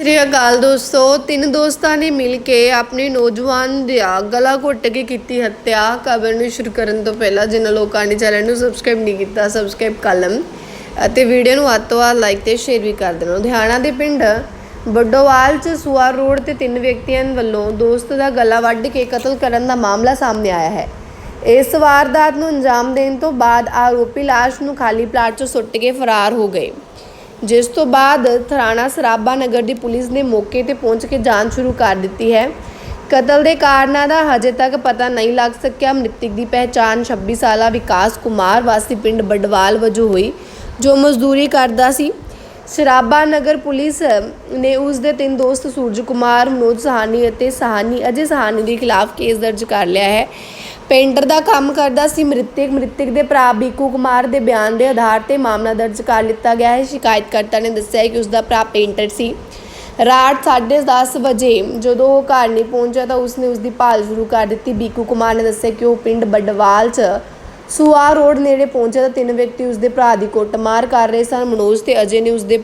ਸ੍ਰੀ ਅਕਾਲ ਦੋਸਤੋ, ਤਿੰਨ ਦੋਸਤਾਂ ਨੇ ਮਿਲ ਕੇ ਆਪਣੇ ਨੌਜਵਾਨ ਦਾ ਗਲਾ ਘੁੱਟ ਕੇ ਕੀਤੀ ਹੱਤਿਆ। ਖਬਰ ਨੂੰ ਸ਼ੁਰੂ ਕਰਨ ਤੋਂ ਪਹਿਲਾਂ ਜਿਨ੍ਹਾਂ ਲੋਕਾਂ ਨੇ ਚੈਨਲ ਨੂੰ ਸਬਸਕ੍ਰਾਈਬ ਨਹੀਂ ਕੀਤਾ ਸਬਸਕ੍ਰਾਈਬ ਕਰ ਲਓ ਅਤੇ ਵੀਡੀਓ ਨੂੰ ਵੱਧ ਤੋਂ ਵੱਧ ਲਾਈਕ ਤੇ ਸ਼ੇਅਰ ਵੀ ਕਰ ਦੇਣਾ। ਲੁਧਿਆਣਾ ਦੇ ਪਿੰਡ ਬੱਡੋਵਾਲ ਚ ਸੁਆਰ ਰੋਡ ਤੇ ਤਿੰਨ ਵਿਅਕਤੀਆਂ ਵੱਲੋਂ ਦੋਸਤ ਦਾ ਗਲਾ ਵੱਢ ਕੇ ਕਤਲ ਕਰਨ ਦਾ ਮਾਮਲਾ ਸਾਹਮਣੇ ਆਇਆ ਹੈ। ਇਸ ਵਾਰਦਾਤ ਨੂੰ ਅੰਜਾਮ ਦੇਣ ਤੋਂ ਬਾਅਦ ਆਰੋਪੀ ਲਾਸ਼ ਨੂੰ ਖਾਲੀ ਪਲਾਟ 'ਚ ਸੁੱਟ ਕੇ ਫਰਾਰ ਹੋ ਗਏ। ਜਿਸ ਤੋਂ ਬਾਅਦ ਥਰਾਣਾ ਸਰਾਭਾ ਨਗਰ ਦੀ ਪੁਲਿਸ ਨੇ ਮੌਕੇ ਤੇ ਪਹੁੰਚ ਕੇ ਜਾਂਚ ਸ਼ੁਰੂ ਕਰ ਦਿੱਤੀ ਹੈ। ਕਤਲ ਦੇ ਕਾਰਨਾਂ ਦਾ ਹਜੇ ਤੱਕ ਪਤਾ ਨਹੀਂ ਲੱਗ ਸਕਿਆ। ਮ੍ਰਿਤਕ ਦੀ ਪਹਿਚਾਣ 26 ਸਾਲਾ ਵਿਕਾਸ ਕੁਮਾਰ ਵਾਸੀ ਪਿੰਡ ਬਡਵਾਲ ਵਜੋਂ ਹੋਈ, ਜੋ ਮਜ਼ਦੂਰੀ ਕਰਦਾ ਸੀ। ਸਰਾਭਾ ਨਗਰ ਪੁਲਿਸ ਨੇ ਉਸ ਦੇ ਤਿੰਨ ਦੋਸਤ ਸੂਰਜ ਕੁਮਾਰ, ਮਨੋਜ ਸਹਾਨੀ ਅਤੇ ਸਹਾਨੀ ਅਜੇ ਸਹਾਨੀ ਦੇ ਖਿਲਾਫ ਕੇਸ ਦਰਜ ਕਰ ਲਿਆ ਹੈ। ਪੇਂਟਰ ਦਾ ਕੰਮ ਕਰਦਾ ਸੀ। ਮ੍ਰਿਤਕ ਮ੍ਰਿਤਕ ਦੇ ਭਰਾ ਬੀਕੂ ਕੁਮਾਰ ਦੇ ਬਿਆਨ ਦੇ ਆਧਾਰ ਤੇ ਮਾਮਲਾ ਦਰਜ ਕਰ ਲਿੱਤਾ ਗਿਆ ਹੈ। ਸ਼ਿਕਾਇਤਕਰਤਾ ਨੇ ਦੱਸਿਆ ਕਿ ਉਸ ਦਾ ਭਰਾ ਪੇਂਟਰ ਸੀ। ਰਾਤ 10:30 ਵਜੇ ਜਦੋਂ ਉਹ ਘਰ ਨਹੀਂ ਪਹੁੰਚਿਆ ਤਾਂ ਉਸਨੇ ਉਸ ਦੀ ਭਾਲ ਸ਼ੁਰੂ ਕਰ ਦਿੱਤੀ। ਬੀਕੂ ਕੁਮਾਰ ਨੇ ਦੱਸਿਆ ਕਿ ਉਹ ਪਿੰਡ ਬੱਡਵਾਲ 'ਚ ਸੁਆ ਰੋਡ ਨੇੜੇ ਪਹੁੰਚਿਆ ਤਾਂ ਤਿੰਨ ਵਿਅਕਤੀ ਉਸ ਦੇ ਭਰਾ ਦੀ ਕੁੱਟਮਾਰ ਕਰ ਰਹੇ ਸਨ। ਮਨੋਜ ਤੇ ਅਜੇ ਨੇ ਉਸ ਦੇ